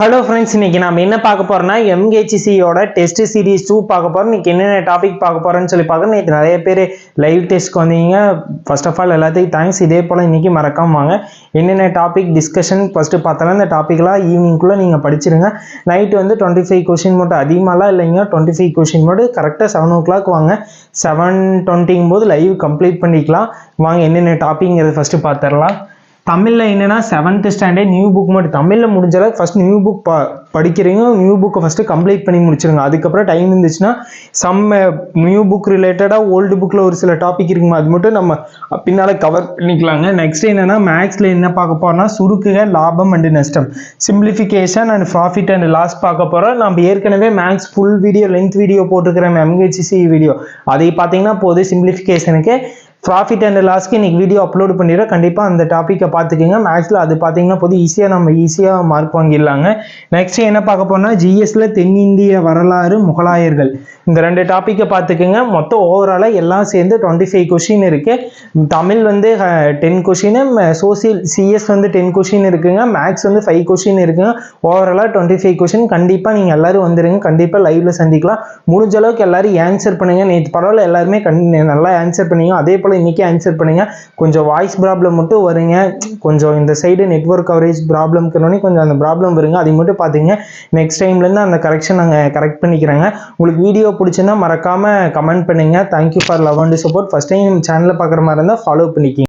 Hello friends இன்னைக்கு நம்ம என்ன பார்க்க போகிறோம்னா எம்ஹெச்சிசியோட டெஸ்ட் சீரீஸ் டூ பார்க்க போகிறோம் இன்னைக்கு என்னென்ன டாபிக் பார்க்க போறோம்னு சொல்லி பார்க்குறோம் நேற்று நிறைய பேர் லைவ் டெஸ்ட்க்கு வந்தீங்க. ஃபர்ஸ்ட் ஆஃப் ஆல் எல்லாத்தையும் தேங்க்ஸ் இதே போல் இன்றைக்கி மறக்காம வாங்க. என்னென்ன டாபிக் டிஸ்கஷன் ஃபஸ்ட்டு பார்த்தாலும் இந்த டாப்பிக்லாம் ஈவினிங்குள்ளே நீங்கள் படிச்சிருங்க. நைட்டு வந்து டுவெண்ட்டி ஃபைவ் கொஷின் மட்டும் அதிகமாகலாம் இல்லைங்க. டுவெண்ட்டி ஃபைவ் கொஷின் மட்டும் கரெக்டாக செவன் ஓ கிளாக் வாங்க. செவன் டுவெண்ட்டிங்கும் போது லைவ் கம்ப்ளீட் பண்ணிக்கலாம். வாங்க என்னென்ன டாப்பிக்ங்கிறத ஃபஸ்ட்டு பார்த்துடலாம். தமிழில் என்னென்னா செவன்த் ஸ்டாண்டர்ட் நியூ புக் மட்டும். தமிழில் முடிஞ்ச அளவுக்கு ஃபஸ்ட் நியூ புக் ப படிக்கிறீங்க. நியூ புக்கை ஃபஸ்ட்டு கம்ப்ளீட் பண்ணி முடிச்சிருங்க. அதுக்கப்புறம் டைம் இருந்துச்சுன்னா சம்ம நியூ புக் ரிலேட்டடாக ஓல்டு புக்கில் ஒரு சில டாபிக் இருக்குமா அது மட்டும் நம்ம பின்னால் கவர் பண்ணிக்கலாங்க. நெக்ஸ்ட் என்னென்னா மேக்ஸில் என்ன பார்க்க போறோம்னா சுருக்குக லாபம் அண்ட் நஷ்டம். Simplification and profit and loss பார்க்க போகிறோம் நம்ம ஏற்கனவே maths full video length video போட்டிருக்கிறேன் எம்ஹெச்சிசி வீடியோ அதை பார்த்தீங்கன்னா போது சிம்பிளிஃபிகேஷனுக்கு ப்ராஃபிட் அண்ட் லாஸ்க்கு இன்னைக்கு வீடியோ அப்லோட் பண்ணிடுறேன். கண்டிப்பாக அந்த டாப்பிக்கை பார்த்துக்கோங்க. மேக்ஸில் அது பார்த்தீங்கன்னா போது ஈஸியாக நம்ம ஈஸியாக மார்க் வாங்கிடலாங்க. நெக்ஸ்ட் என்ன பார்க்க போனால் ஜிஎஸ்ல தென்னிந்திய வரலாறு முகலாயர்கள். இந்த ரெண்டு டாப்பிக்கை பார்த்துக்கோங்க. மொத்தம் ஓவராலாக எல்லாம் சேர்ந்து டுவெண்ட்டி ஃபைவ் கொஷின் இருக்குது தமிழ் வந்து டென் கொஷினு சோசியல் சிஎஸ் வந்து டென் கொஷின் இருக்குங்க. மேக்ஸ் வந்து ஃபைவ் கொஷின் இருக்குங்க. ஓவராலாக டுவெண்ட்டி ஃபைவ் கொஷின் கண்டிப்பாக நீங்கள் எல்லோரும் வந்துடுங்க கண்டிப்பாக லைவில் சந்திக்கலாம். முடிஞ்ச அளவுக்கு எல்லோரும் ஆன்சர் பண்ணுங்கள் நேற்று பரவாயில்ல எல்லாருமே கண் நல்லா ஆன்சர் பண்ணீங்க. அதே போல் இன்னைக்கு ஆன்சர் பண்ணுங்க. கொஞ்சம் வாய்ஸ் ப்ராப்ளம் மட்டும் வருங்க கொஞ்சம் இந்த சைடு நெட்ஒர்க் கவரேஜ் ப்ராப்ளம்க்குனோடனே கொஞ்சம் அந்த ப்ராப்ளம் வருங்க. அதை மட்டும் பார்த்தீங்க நெக்ஸ்ட் டைம்லேருந்து அந்த கரெக்ஷன் நாங்கள் கரெக்ட் பண்ணிக்கிறேங்க. உங்களுக்கு வீடியோ பிடிச்சுன்னா மறக்காமல் கமெண்ட் பண்ணுங்க. Thank you for love and support first time சேனலில் பார்க்குற மாதிரி இருந்தால் ஃபாலோ பண்ணிக்கிங்க.